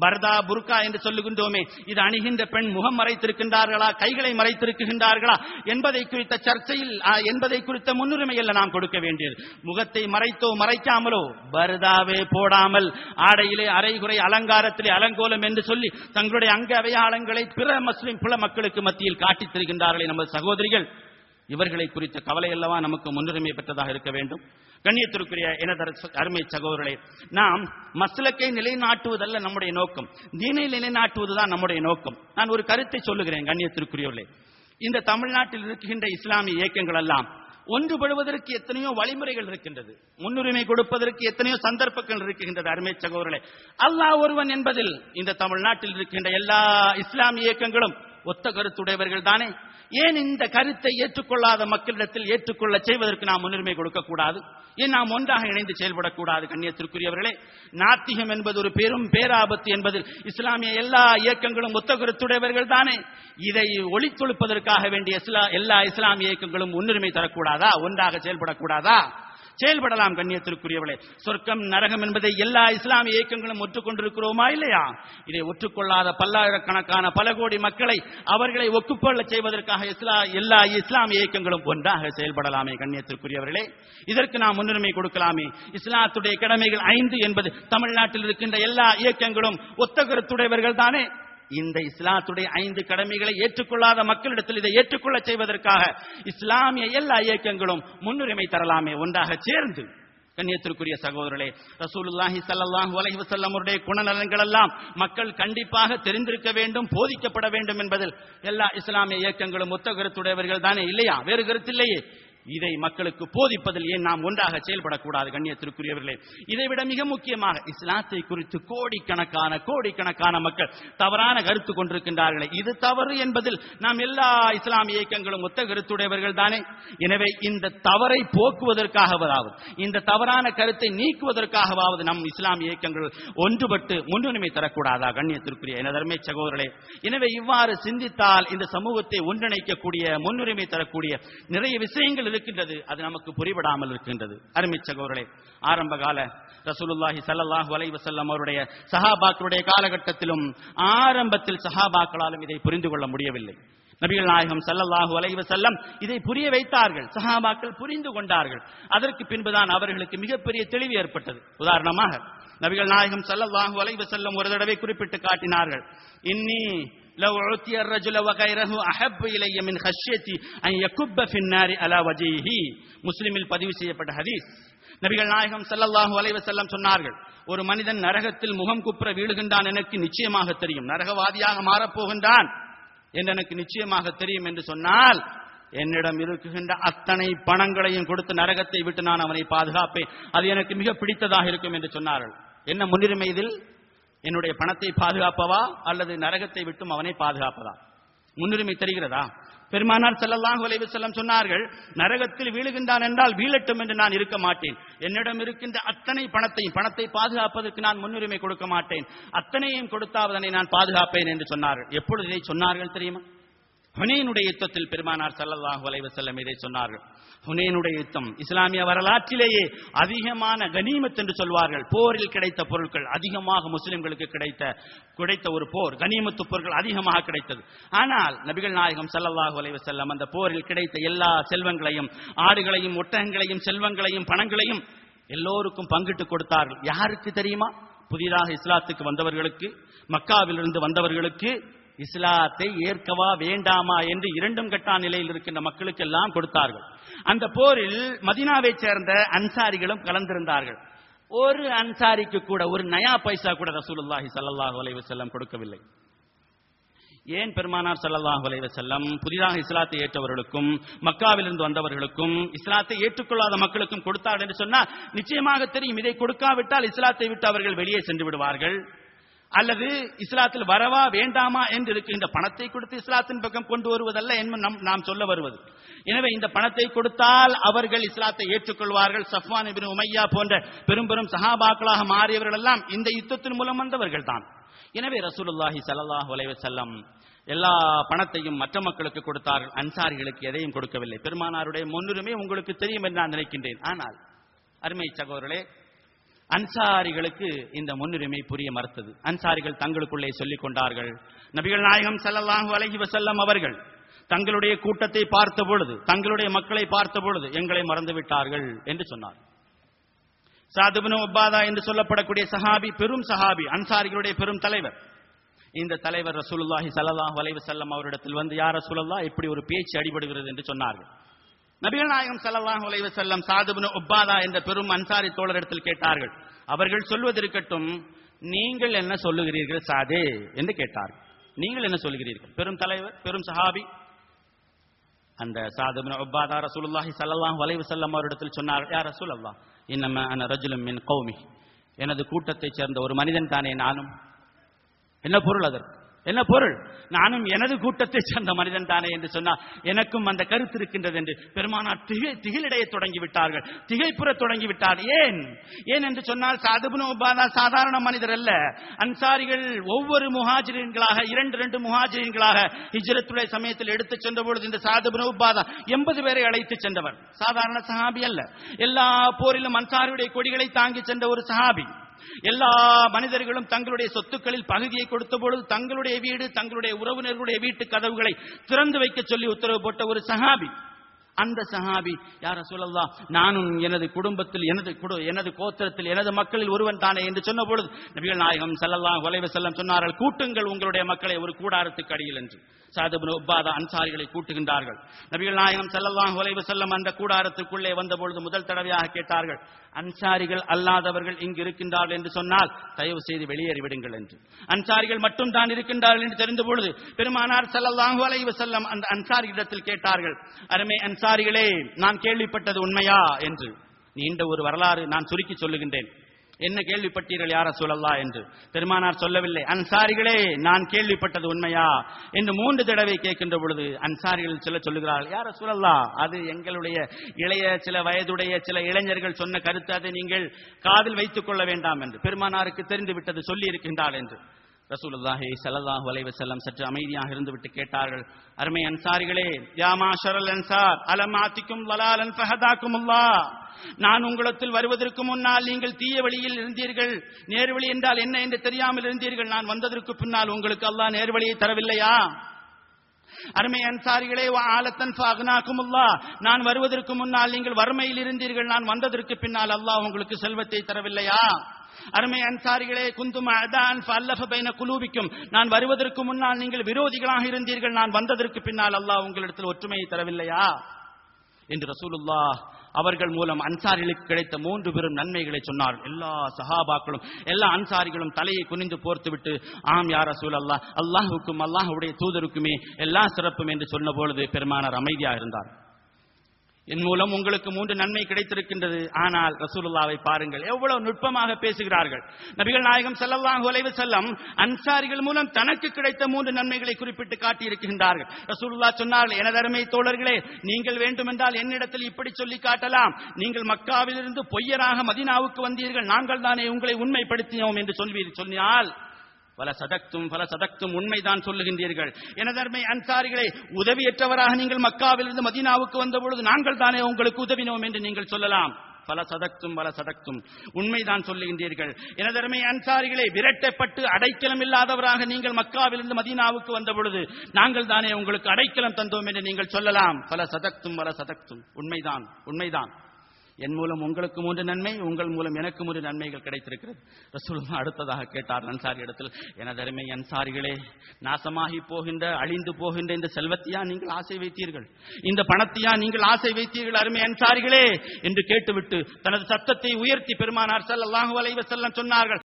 பர்தா புர்கா என்று சொல்லுகின்றோமே. இது அணிகின்ற பெண் முகம் மறைத்திருக்கின்றார்களா? கைகளை மறைத்திருக்கின்றார்களா? என்பதை குறித்த சர்ச்சையில் ஆ, என்பதை குறித்த முன்னுரிமையில் நாம் கொடுக்க வேண்டியது. முகத்தை மறைத்தோ மறைக்காமலோ பர்தாவே போடாமல் ஆடையிலே அரைகுறை அலங்காரத்திலே அலங்கோலம் என்று சொல்லி தங்களுடைய அங்க அவையாளங்களை பிற முஸ்லிம் பிற மக்களுக்கு மத்தியில் காட்டித் தருகின்றார்களே நமது சகோதரிகள். இவர்களை குறித்த கவலை அல்லவா நமக்கு முன்னுரிமை பெற்றதாக இருக்க வேண்டும். கண்ணியத்திற்குரிய எனதர அருமை சகோதரர்களே நாம் மஸ்லக்கை நிலைநாட்டுவதல்ல நம்முடைய நோக்கம். தீனை நிலைநாட்டுவதுதான் நம்முடைய நோக்கம். நான் ஒரு கருத்தை சொல்லுகிறேன் கண்ணியத்திற்குரியவர்களே. இந்த தமிழ்நாட்டில் இருக்கின்ற இஸ்லாமிய இயக்கங்கள் எல்லாம் ஒன்றுபடுவதற்கு எத்தனையோ வழிமுறைகள் இருக்கின்றது. முன்னுரிமை கொடுப்பதற்கு எத்தனையோ சந்தர்ப்பங்கள் இருக்கின்றது அருமை சகோதரர்களே. அல்லாஹ் ஒருவன் என்பதில் இந்த தமிழ்நாட்டில் இருக்கின்ற எல்லா இஸ்லாமிய இயக்கங்களும் ஒத்த கருத்துடையவர்கள் தானே? ஏன் இந்த கருத்தை ஏற்றுக்கொள்ளாத மக்களிடத்தில் ஏற்றுக்கொள்ள செய்வதற்கு நாம் முன்னுரிமை கொடுக்கக்கூடாது? ஏன் நாம் ஒன்றாக இணைந்து செயல்படக்கூடாது கண்ணியத்திற்குரியவர்களே? நாத்திகம் என்பது ஒரு பெரும் பேராபத்து என்பதில் இஸ்லாமிய எல்லா இயக்கங்களும் ஒத்த கருத்துடையவர்கள் தானே. இதை ஒளித்தொழுப்பதற்காக வேண்டிய இஸ்லா- எல்லா இஸ்லாமிய இயக்கங்களும் முன்னுரிமை தரக்கூடாதா? ஒன்றாக செயல்படக்கூடாதா? செயல்படலாம் கண்ணியத்திற்குரியவளே சொர்க்கம் நரகம் என்பதை எல்லா இஸ்லாமிய இயக்கங்களும் ஒற்றுக்கொண்டிருக்கிறோமா இல்லையா? இதை ஒற்றுக்கொள்ளாத பல்லாயிரக்கணக்கான பல கோடி மக்களை அவர்களை ஒப்புக்கொள்ள செய்வதற்காக இஸ்லா எல்லா இஸ்லாமிய இயக்கங்களும் ஒன்றாக செயல்படலாமே கண்ணியத்திற்குரியவர்களே. இதற்கு நாம் முன்னுரிமை கொடுக்கலாமே. இஸ்லாத்துடைய கடமைகள் ஐந்து என்பது தமிழ்நாட்டில் இருக்கின்ற எல்லா இயக்கங்களும் ஒத்த கருத்துடையவர்கள் தானே இந்த இஸ்லாத்துடைய ஐந்து கடமைகளை ஏற்றுக்கொள்ளாத மக்களிடத்தில் இதை ஏற்றுக்கொள்ள செய்வதற்காக இஸ்லாமிய எல்லா இயக்கங்களும் முன்னுரிமை தரலாமே ஒன்றாக சேர்ந்து. கண்ணியத்திற்குரிய சகோதரர்களே ரசூலுல்லாஹி ஸல்லல்லாஹு அலைஹி வஸல்லம் அவருடைய குணநலன்கள் எல்லாம் மக்கள் கண்டிப்பாக தெரிந்திருக்க வேண்டும் போதிக்கப்பட வேண்டும் என்பதில் எல்லா இஸ்லாமிய இயக்கங்களும் ஒத்த கருத்துடையவர்கள் தானே இல்லையா? வேறு கருத்து இல்லையே. இதை மக்களுக்கு போதிப்பதில் ஏன் நாம் ஒன்றாக செயல்படக்கூடாது கண்ணியத்திற்குரியவர்களே? இதைவிட மிக முக்கியமாக இஸ்லாத்தை குறித்து கோடிக்கணக்கான கோடிக்கணக்கான மக்கள் தவறான கருத்து கொண்டிருக்கின்றார்களே. இது தவறு என்பதில் நாம் எல்லா இஸ்லாமிய இயக்கங்களும் ஒத்த கருத்துடையவர்கள் தானே? எனவே இந்த தவறை போக்குவதற்காகவதாவது இந்த தவறான கருத்தை நீக்குவதற்காகவாவது நம் இஸ்லாமிய இயக்கங்கள் ஒன்றுபட்டு முன்னுரிமை தரக்கூடாதா கண்ணியத்திற்குரிய எனதர்மை சகோதரர்களே? எனவே இவ்வாறு சிந்தித்தால் இந்த சமூகத்தை ஒன்றிணைக்கக்கூடிய முன்னுரிமை தரக்கூடிய நிறைய விஷயங்கள் இருக்கின்றது. அது நமக்கு புரிபடாமல் இருக்கின்றது. அருமை சகோதரர்களே ஆரம்ப கால ரசூலுல்லாஹி சல்லாஹூ அலைஹி வஸல்லம் அவருடைய சஹாபாக்களுடைய காலகட்டத்திலும் ஆரம்பத்தில் சஹாபாக்களாலும் இதை புரிந்து கொள்ள முடியவில்லை. நபிகள் நாயகம் சல்லல்லாஹு அலைவ செல்லம் இதை புரிய வைத்தார்கள். சஹாபாக்கள் புரிந்து கொண்டார்கள். அதற்கு பின்புதான் அவர்களுக்கு மிகப்பெரிய தெளிவு ஏற்பட்டது. உதாரணமாக நபிகள் நாயகம் சல்லல்லாஹு அலைவ செல்லம் ஒரு தடவை குறிப்பிட்டு காட்டினார்கள் இன்னி لو أعطي الرجل وغيره أحب إلي من خشيتي أن يكب في النار على وجهه முஸ்லிமில் பதிவு செய்யப்பட்ட ஹதீஸ் நபிகள் நாயகம் ஸல்லல்லாஹு அலைஹி வஸல்லம் சொன்னார்கள் ஒரு மனிதன் நரகத்தில் முகம் குப்புற வீழுகின்றான் எனக்கு நிச்சயமாக தெரியும் நரகவாதியாக மாறப்போகின்றான் என்று எனக்கு நிச்சயமாக தெரியும் என்று சொன்னால் என்னிடம் இருக்குகின்ற அத்தனை பணங்களையும் கொடுத்து நரகத்தை விட்டு நான் அவனை பாதுகாப்பேன் அது எனக்கு மிக பிடித்ததாக இருக்கும் என்று சொன்னார்கள் என்ன முன்னுரிமை இதில் என்னுடைய பணத்தை பாதுகாப்பவா அல்லது நரகத்தை விட்டும் அவனை பாதுகாப்பதா? முன்னுரிமை தெரிகிறதா? பெருமானார் செல்லலாம் அலைஹி செல்லம் சொன்னார்கள் நரகத்தில் வீழுகின்றான் என்றால் வீழட்டும் என்று நான் இருக்க மாட்டேன். என்னிடம் இருக்கின்ற அத்தனை பணத்தையும் பணத்தை பாதுகாப்பதற்கு நான் முன்னுரிமை கொடுக்க மாட்டேன். அத்தனையும் கொடுத்தாவது நான் பாதுகாப்பேன் என்று சொன்னார்கள். எப்பொழுது இதை சொன்னார்கள் தெரியுமா? ஹுனேனுடைய யுத்தத்தில் பெருமானார் சல்லல்லாஹு அலைஹி செல்லம் இதை சொன்னார்கள். ஹுனேனுடைய யுத்தம் இஸ்லாமிய வரலாற்றிலேயே அதிகமான கனிமத் என்று சொல்வார்கள். போரில் கிடைத்த பொருட்கள் அதிகமாக முஸ்லிம்களுக்கு கிடைத்த கிடைத்த ஒரு போர். கனிமத்து பொருட்கள் அதிகமாக கிடைத்தது. ஆனால் நபிகள் நாயகம் சல்லல்லாஹு அலைஹி செல்லம் அந்த போரில் கிடைத்த எல்லா செல்வங்களையும் ஆடுகளையும் ஒட்டகங்களையும் செல்வங்களையும் பணங்களையும் எல்லோருக்கும் பங்கிட்டு கொடுத்தார்கள். யாருக்கு தெரியுமா? புதிதாக இஸ்லாத்துக்கு வந்தவர்களுக்கு மக்காவிலிருந்து வந்தவர்களுக்கு இஸ்லாத்தை ஏற்கவா வேண்டாமா என்று இரண்டும் கட்டா நிலையில் இருக்கின்ற மக்களுக்கு எல்லாம் கொடுத்தார்கள். அந்த போரில் மதினாவை சேர்ந்த அன்சாரிகளும் கலந்திருந்தார்கள். ஒரு அன்சாரிக்கு கூட ஒரு நயா பைசா கூட ரசூலுல்லாஹி சல்லாஹ் அலைஹி கொடுக்கவில்லை. ஏன் பெருமானார் சல்லாஹ் அலைஹி புதிதாக இஸ்லாத்தை ஏற்றவர்களுக்கும் மக்காவிலிருந்து வந்தவர்களுக்கும் இஸ்லாத்தை ஏற்றுக்கொள்ளாத மக்களுக்கும் கொடுத்தார்கள் என்று சொன்னால் நிச்சயமாக தெரியும். இதை கொடுக்காவிட்டால் இஸ்லாத்தை விட்டு அவர்கள் வெளியே சென்று விடுவார்கள். அல்லது இஸ்லாத்தில் வரவா வேண்டாமா என்று இருக்கின்ற பணத்தை கொடுத்து இஸ்லாத்தின் பக்கம் கொண்டு வருவதல்ல என்று நம் நாம் சொல்ல வருவது. எனவே இந்த பணத்தை கொடுத்தால் அவர்கள் இஸ்லாத்தை ஏற்றுக்கொள்வார்கள். சஃப்வான் இப்னு உமையா போன்ற பெரும் பெரும் சஹாபாக்களாக மாறியவர்கள் எல்லாம் இந்த யுத்தத்தின் மூலம் வந்தவர்கள் தான். எனவே ரசூலுல்லாஹி சல்லாஹ் அலைஹி எல்லா பணத்தையும் மற்ற மக்களுக்கு கொடுத்தார்கள். அன்சாரிகளுக்கு எதையும் கொடுக்கவில்லை. பெருமானாருடைய முன்னுரிமை உங்களுக்கு தெரியும் என்று நான் நினைக்கின்றேன். ஆனால் அருமை சகோதரர்களே அன்சாரிகளுக்கு இந்த முன்னுரிமை புரிய மறுத்தது. அன்சாரிகள் தங்களுக்குள்ளே சொல்லிக் கொண்டார்கள். நபிகள் நாயகம் ஸல்லல்லாஹு அலைஹி செல்லம் அவர்கள் தங்களுடைய கூட்டத்தை பார்த்த பொழுது தங்களுடைய மக்களை பார்த்த பொழுது எங்களை மறந்து விட்டார்கள் என்று சொன்னார். சாதுபனு உப்பாதா என்று சொல்லப்படக்கூடிய சஹாபி பெரும் சஹாபி அன்சாரிகளுடைய பெரும் தலைவர். இந்த தலைவர் ரசூலுல்லாஹி சல்லாஹ் வலைவு செல்லம் அவரிடத்தில் வந்து யார் ரசூலல்லா இப்படி ஒரு பேச்சு அடிபடுகிறது என்று சொன்னார்கள். நபிகள் நாயகம் ஸல்லல்லாஹு அலைஹி செல்லம் சாதுபனு உப்பாதா என்ற பெரும் அன்சாரி தோழரிடத்தில் கேட்டார்கள். அவர்கள் சொல்வதற்கட்டும் நீங்கள் என்ன சொல்லுகிறீர்கள் சாது? என்று கேட்டார்கள். நீங்கள் என்ன சொல்லுகிறீர்கள்? பெரும் தலைவர் பெரும் சஹாபி அந்த சாதுபின் உப்பாதா ரசூலுல்லாஹி சல்லாஹ் அலைஹி செல்லம் அவரிடத்தில் சொன்னார் யா ரசூலல்லாஹ் இன்னம அன ரஜுலும் மின் கௌமி எனது கூட்டத்தைச் சேர்ந்த ஒரு மனிதன் தானே நானும். என்ன பொருள் அதற்கு? என்ன பொருள்? நானும் எனது கூட்டத்தைச் சேர்ந்த மனிதன் தானே என்று சொன்னால் எனக்கும் அந்த கருத்து இருக்கின்றது என்று பெருமானார் திகை திகிலடைய தொடங்கி விட்டார்கள் திகைப்புற தொடங்கி விட்டார் ஏன்? ஏன் என்று சொன்னால் சாதுபுன் உபாதா சாதாரண மனிதர் அல்ல. அன்சாரிகள் ஒவ்வொரு முஹாஜிரீன்களாக இரண்டு இரண்டு முஹாஜிரீன்களாக ஹிஜ்ரத்துடைய சமயத்தில் எடுத்துச் சென்ற பொழுது இந்த சாதுபுன உபாதா எண்பது பேரை அழைத்து சென்றவர். சாதாரண சஹாபி அல்ல. எல்லா போரிலும் அன்சாரியுடைய கொடிகளை தாங்கி சென்ற ஒரு சஹாபி. எல்லா மனிதர்களும் தங்களுடைய சொத்துக்களில் பகுதியை கொடுத்த பொழுது தங்களுடைய வீடு தங்களுடைய உறவினர்களுடைய வீட்டு கதவுகளை திறந்து வைக்க சொல்லி உத்தரவு போட்ட ஒரு சஹாபி. அந்த சஹாபி யார சொல்லலாம் நானும் எனது குடும்பத்தில் எனது எனது கோத்திரத்தில் எனது மக்களில் ஒருவன் தானே? என்று சொன்ன பொழுது நபிகள் நாயகம் செல்லலாம் அலைஹி செல்லம் சொன்னார்கள் கூட்டுங்கள் உங்களுடைய மக்களை ஒரு கூடாரத்துக்கு அடியில் என்று. சாதுபுன் உப்பாதா அன்சாரிகளை கூட்டுகின்றார்கள். நபிகள் நாயகம் செல்லல்லாம் அலைஹி செல்லம் அந்த கூடாரத்துக்குள்ளே வந்த பொழுது முதல் தடவையாக கேட்டார்கள் அன்சாரிகள் அல்லாதவர்கள் இங்கு இருக்கின்றார்கள் என்று சொன்னால் தயவு செய்து வெளியேறிவிடுங்கள் என்று. அன்சாரிகள் மட்டும் தான் இருக்கின்றார்கள் என்று தெரிந்த பொழுது பெருமானார் ஸல்லல்லாஹு அலைவு செல்லம் அந்த அன்சாரிகளிடத்தில் கேட்டார்கள் அருமை அன்சாரிகளே நான் கேள்விப்பட்டது உண்மையா? என்று. நீண்ட ஒரு வரலாறு நான் சுருக்கி சொல்லுகின்றேன். என்ன கேள்விப்பட்டீர்கள் யார சொல்லல்லா என்று? பெருமானார் சொல்லவில்லை. அன்சாரிகளே நான் கேள்விப்பட்டது உண்மையா? என்று மூன்று தடவை கேட்கின்ற பொழுது அன்சாரிகள் சொல்ல சொல்லுகிறார்கள். யார சொல்லல்லா அது எங்களுடைய இளைய சில வயதுடைய சில இளைஞர்கள் சொன்ன கருத்து அதை நீங்கள் காதில் வைத்துக் கொள்ள வேண்டாம் என்று பெருமானாருக்கு தெரிந்து விட்டது சொல்லி இருக்கின்றாள் என்று. ரசூலுல்லாஹி சல்லாஹ் வலைவ செல்லம் சற்று அமைதியாக இருந்துவிட்டு கேட்டார்கள் அருமை அன்சாரிகளே யாமா ஷரல் அன்சார் அலம் ஆத்திக்கும் வலாலன் ஃபஹதாக்குமுல்லாஹ். நான் உங்களத்தில் வருவதற்கு முன்னால் நீங்கள் தீய வழியில் இருந்தீர்கள். நேர்வழி என்றால் என்ன என்று தெரியாமல் இருந்தீர்கள். நான் வந்ததற்கு பின்னால் உங்களுக்கு அல்லாஹ் நேர்வழியை தரவில்லையா? அருமை அன்சாரிகளே ஆலத்தன் ஃபாக்னாக்குமுல்லா நான் வருவதற்கு முன்னால் நீங்கள் வறுமையில் இருந்தீர்கள். நான் வந்ததற்கு பின்னால் அல்லாஹ் உங்களுக்கு செல்வத்தை தரவில்லையா? அருமை அன்சாரிகளே குந்தும் அதான் ஃபல்லஃப பைன குலூபிக்கும். நான் வருவதற்கு முன்னால் நீங்கள் விரோதிகளாக இருந்தீர்கள். நான் வந்ததற்கு பின்னால் அல்லாஹ் உங்களிடத்தில் ஒற்றுமையை தரவில்லையா? என்று ரசூலுல்லா அவர்கள் மூலம் அன்சாரிகளுக்கு கிடைத்த மூன்று பெரும் நன்மைகளை சொன்னார். எல்லா சஹாபாக்களும் எல்லா அன்சாரிகளும் தலையை குனிந்து போர்த்துவிட்டு ஆம் யார் ரசூல் அல்லாஹ் அல்லாஹுக்கும் அல்லாஹுடைய தூதருக்குமே எல்லா சிறப்பும் என்று சொன்ன பொழுது பெருமானார் அமைதியாக இருந்தார். என் மூலம் உங்களுக்கு மூன்று நன்மை கிடைத்திருக்கின்றது. ஆனால் ரசூலுல்லாவை பாருங்கள் எவ்வளவு நுட்பமாக பேசுகிறார்கள். நபிகள் நாயகம் ஸல்லல்லாஹு உலைவு செல்லம் அன்சாரிகள் மூலம் தனக்கு கிடைத்த மூன்று நன்மைகளை குறிப்பிட்டு காட்டியிருக்கின்றார்கள். ரசூலுல்லா சொன்னார்கள் எனதருமை தோழர்களே நீங்கள் வேண்டுமென்றால் என்னிடத்தில் இப்படி சொல்லி காட்டலாம். நீங்கள் மக்காவிலிருந்து பொய்யராக மதீனாவுக்கு வந்தீர்கள். நாங்கள் தானே உங்களை உண்மைப்படுத்தினோம் என்று சொல்லி சொன்னால் பல சதக்தும் பல சதக்தும் உண்மைதான் சொல்லுகின்றீர்கள். எனதர்மை அன்சாரிகளை உதவியற்றவராக நீங்கள் மக்காவிலிருந்து மதீனாவுக்கு வந்த பொழுது நாங்கள் தானே உங்களுக்கு உதவினோம் என்று நீங்கள் சொல்லலாம். பல சதக்தும் பல சதக்தும் உண்மைதான் சொல்லுகின்றீர்கள். எனதருமை அன்சாரிகளை விரட்டப்பட்டு அடைக்கலம் இல்லாதவராக நீங்கள் மக்காவிலிருந்து மதீனாவுக்கு வந்த பொழுது நாங்கள் தானே உங்களுக்கு அடைக்கலம் தந்தோம் என்று நீங்கள் சொல்லலாம். பல சதக்தும் பல சதக்தும் உண்மைதான் உண்மைதான். என் மூலம் உங்களுக்கு மூன்று நன்மை உங்கள் மூலம் எனக்கு மூன்று நன்மைகள் கிடைத்திருக்கிறது. ரசூலுமா அடுத்ததாக கேட்டார் அன்சாரி இடத்தில் எனது அருமை அன்சாரிகளே நாசமாகி போகின்ற அழிந்து போகின்ற இந்த செல்வத்தையா நீங்கள் ஆசை வைத்தீர்கள்? இந்த பணத்தையா நீங்கள் ஆசை வைத்தீர்கள் அருமை அன்சாரிகளே என்று கேட்டுவிட்டு தனது சத்தத்தை உயர்த்தி பெருமானார் ஸல்லல்லாஹு அலைஹி செல்லம் சொன்னார்கள்.